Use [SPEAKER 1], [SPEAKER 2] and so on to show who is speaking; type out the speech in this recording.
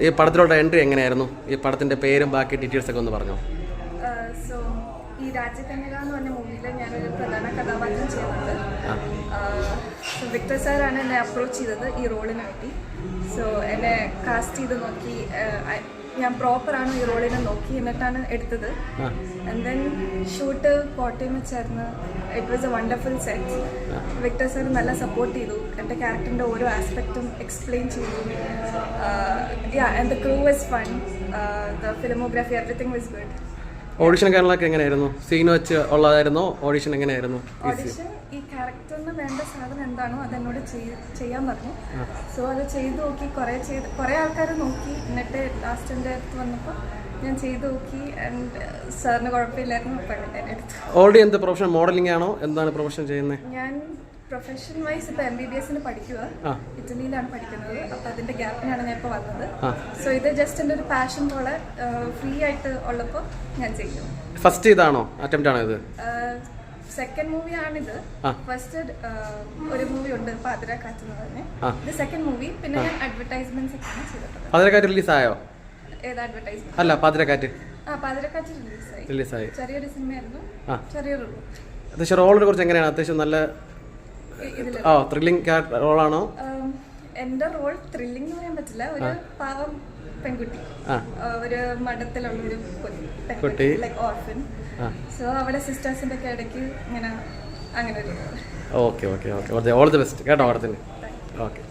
[SPEAKER 1] ഈ പടത്തിലോട്ട് എൻട്രി എങ്ങനെയായിരുന്നു? ഈ പടത്തിന്റെ പേരും ബാക്കി ഡീറ്റെയിൽസ് ഒക്കെ ഒന്ന് പറഞ്ഞോ?
[SPEAKER 2] സോ ഈ രാജ്യകന്യക എന്ന് പറഞ്ഞ മൂവിയിൽ ഞാനൊരു പ്രധാന കഥാപാത്രം ചെയ്യുന്നുണ്ട് വിക്ടർ സാറാണ് എന്നെ അപ്രോച്ച് ചെയ്തത് ഈ റോളിന് വേണ്ടി സോ എന്നെ കാസ്റ്റ് ചെയ്ത് നോക്കി ഞാൻ പ്രോപ്പറാണ് ഈ റോളിനെ നോക്കി എന്നിട്ടാണ് എടുത്തത്. ആൻഡ് ദെൻ ഷൂട്ട് കോട്ടയം വെച്ചായിരുന്നു. It was a wonderful set Victor sir നല്ല സപ്പോർട്ട് ചെയ്തു. എന്റെ ക്യാരക്ടറിന്റെ ഓരോ ആസ്പെക്റ്റും എക്സ്പ്ലെയിൻ ചെയ്തു. Yeah and the crew was fun the filmography everything was good
[SPEAKER 1] audition കാര്യങ്ങളൊക്കെ എങ്ങനെയായിരുന്നു? സീൻ വെച്ച് ഉള്ളതായിരുന്നോ? ഓഡിഷൻ എങ്ങനെയായിരുന്നു?
[SPEAKER 2] ഓഡിഷൻ ഈ ക്യാരക്ടറിന് വേണ്ട സാധനം എന്താണോ അത് എന്നോട് ചെയ്യാൻ പറഞ്ഞു. സോ അത് ചെയ്ത് നോക്കി കുറേ ചെയ്ത് കുറേ ആൾക്കാർ നോക്കി എന്നിട്ട് ലാസ്റ്റ് എന്റെ അടുത്ത് വന്നപ്പോൾ ഞാൻ ചെയ്തു നോക്കി ആൻഡ് സാറിന് കുഴപ്പമില്ലായിരുന്നു പണ്ട് എടുത്തു.
[SPEAKER 1] ഓൾറെഡി എന്ത് പ്രൊഫഷൻ മോഡലിംഗ് ആണോ? എന്താണ് പ്രൊഫഷൻ ചെയ്യുന്നത്
[SPEAKER 2] ഞാൻ പ്രൊഫഷൻ വൈസ് ഇപ്പൊ എം ബി ബി എസിന് പഠിക്കുക. ഇറ്റലിയിലാണ് പഠിക്കുന്നത്. അപ്പൊ അതിന്റെ ഗ്യാപ്പിനാണ് ഞാൻ ഇപ്പോൾ വന്നത്. സോ ഇത് ജസ്റ്റ് എന്റെ ഒരു പാഷൻ പോലെ ഫ്രീ ആയിട്ട് ഉള്ളപ്പോൾ ഞാൻ ചെയ്യും
[SPEAKER 1] ഫസ്റ്റ് ഇതാണോ? അറ്റംപ്റ്റ് ആണോ ഇത്?
[SPEAKER 2] സെക്കൻഡ് മൂവി
[SPEAKER 1] ആണിത്.
[SPEAKER 2] ഫസ്റ്റ് ഒരു മൂവി ഉണ്ട് പാതിര കാറ്റ് എന്ന് പറഞ്ഞ് ഇത് സെക്കൻഡ് മൂവി പിന്നെ ഞാൻ അഡ്വർടൈസ്മെന്റ്സ് ഒക്കെയാണ് ചെയ്തിട്ടുള്ളത്.
[SPEAKER 1] റിലീസ് റിലീസായോ
[SPEAKER 2] ഏത് അഡ്വർടൈസ്മെന്റ്
[SPEAKER 1] അല്ല പതിരക്കാറ്റ്.
[SPEAKER 2] ആ പാതിരക്കാറ്റ് റിലീസായി
[SPEAKER 1] റിലീസായി
[SPEAKER 2] ചെറിയൊരു സിനിമയായിരുന്നു.
[SPEAKER 1] ആ.
[SPEAKER 2] ചെറിയൊരു
[SPEAKER 1] അത്യാവശ്യം റോളിനെ കുറിച്ച് എങ്ങനെയാണ്? അത്യാവശ്യം നല്ല ആ ത്രില്ലിംഗ് റോളാണോ
[SPEAKER 2] എന്റെ റോൾ ത്രില്ലിംഗ് എന്ന് പറയാൻ പറ്റില്ല. ഒരു പാവം പെൺകുട്ടി. ഒരു മഠത്തിലുള്ള ഒരു
[SPEAKER 1] പെൺകുട്ടി
[SPEAKER 2] ലൈക്ക് ഓർഫൻ സോ അവിടെ സിസ്റ്റേഴ്സിന്റെ ഒക്കെ ഇടയ്ക്ക് ഇങ്ങനെ അങ്ങനെ ഒരു
[SPEAKER 1] okay okay okay. All the best കേട്ടോ പടത്തിന്. ഓക്കെ.